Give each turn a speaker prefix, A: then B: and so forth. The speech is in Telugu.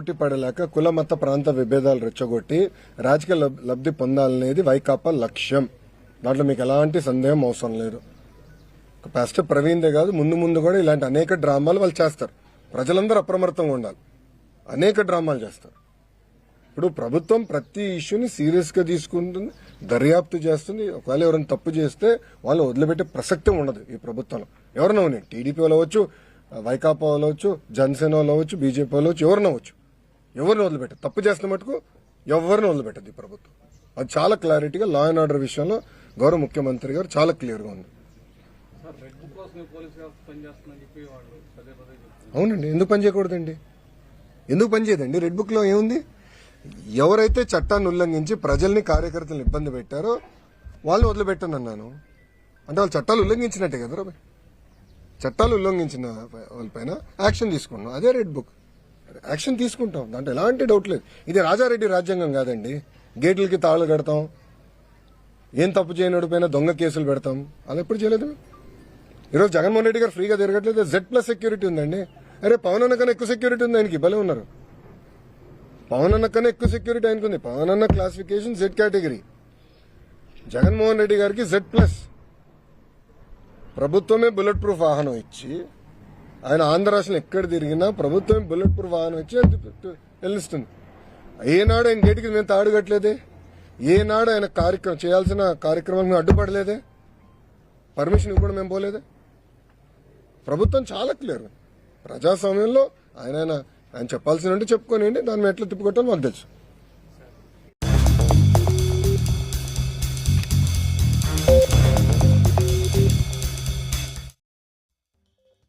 A: పోటీ పడలేక కుల మత ప్రాంత విభేదాలు రెచ్చగొట్టి రాజకీయ లబ్- లబ్ధి పొందాలనేది వైకాపా లక్ష్యం. దాంట్లో మీకు ఎలాంటి సందేహం అవసరం లేదు. పాస్టర్ ప్రవీణ్దే కాదు ముందు ముందు కూడా ఇలాంటి అనేక డ్రామాలు వాళ్ళు చేస్తారు. ప్రజలందరూ అప్రమత్తంగా ఉండాలి. అనేక డ్రామాలు చేస్తారు. ఇప్పుడు ప్రభుత్వం ప్రతి ఇష్యూని సీరియస్గా తీసుకుంటుంది దర్యాప్తు చేస్తుంది. ఒకవేళ ఎవరైనా తప్పు చేస్తే వాళ్ళు వదిలిపెట్టే ప్రసక్తి ఉండదు ఈ ప్రభుత్వంలో. ఎవరైనా టీడీపీ వాళ్ళు అవ్వచ్చు వైకాపా వాళ్ళు అవ్వచ్చు జనసేన వాళ్ళు అవ్వచ్చు బీజేపీ వాళ్ళు అవ్వచ్చు ఎవరినవ్వచ్చు ఎవరిని వదిలిపెట్టదు తప్పు చేస్తున్న మటుకు ఎవరిని వదిలిపెట్టదు ఈ ప్రభుత్వం. అది చాలా క్లారిటీగా లా అండ్ ఆర్డర్ విషయంలో గౌరవ ముఖ్యమంత్రి గారు చాలా క్లియర్గా ఉంది. అవునండి. ఎందుకు పని చేయకూడదండి? ఎందుకు పని చేయదండి? రెడ్ బుక్లో ఏముంది? ఎవరైతే చట్టాన్ని ఉల్లంఘించి ప్రజల్ని కార్యకర్తలను ఇబ్బంది పెట్టారో వాళ్ళు వదిలిపెట్టను అన్నాను. అంటే వాళ్ళు చట్టాలు ఉల్లంఘించినట్టే కదా బాయ్ చట్టాలు ఉల్లంఘించిన వాళ్ళపైన యాక్షన్ తీసుకున్నాం అదే రెడ్ బుక్ యాక్షన్ తీసుకుంటాం. దాంట్లో ఎలాంటి డౌట్ లేదు. ఇది రాజారెడ్డి రాజ్యాంగం కాదండి. గేట్లకి తాళు కడతాం. ఏం తప్పు చేయనడిపోయినా దొంగ కేసులు పెడతాం. అలా ఎప్పుడు చేయలేదు? ఈరోజు జగన్మోహన్ రెడ్డి గారు ఫ్రీగా తిరగట్లేదు. జెడ్ ప్లస్ సెక్యూరిటీ ఉందండి. అరే పవన్ అన్న కన్నా ఎక్కువ సెక్యూరిటీ ఉంది ఆయనకి. భలే ఉన్నారు. పవన్ అన్న కన్నా ఎక్కువ సెక్యూరిటీ ఆయనకు ఉంది. పవన్ అన్న classification Z category Jaganmohan Reddy గారికి జెడ్ ప్లస్ ప్రభుత్వమే బుల్లెట్ ప్రూఫ్ వాహనం ఇచ్చి ఆయన ఆంధ్ర రాష్ట్రం ఎక్కడ తిరిగినా ప్రభుత్వం బుల్లెట్ ప్రూఫ్ వాహనం వచ్చి అది వెళ్ళిస్తుంది. ఏనాడు ఆయన గేటుకి మేము తాడుగట్టలేదే ఏనాడు ఆయన కార్యక్రమం చేయాల్సిన కార్యక్రమాలకు మేము అడ్డుపడలేదే? పర్మిషన్ ఇవ్వడం మేము పోలేదే? ప్రభుత్వం చాలా క్లియర్. ప్రజాస్వామ్యంలో ఆయన ఆయన ఆయన చెప్పాల్సిన చెప్పుకోనివ్వండి దాన్ని ఎట్లా తిప్పుకొట్టాలో మాకు తెలుసు.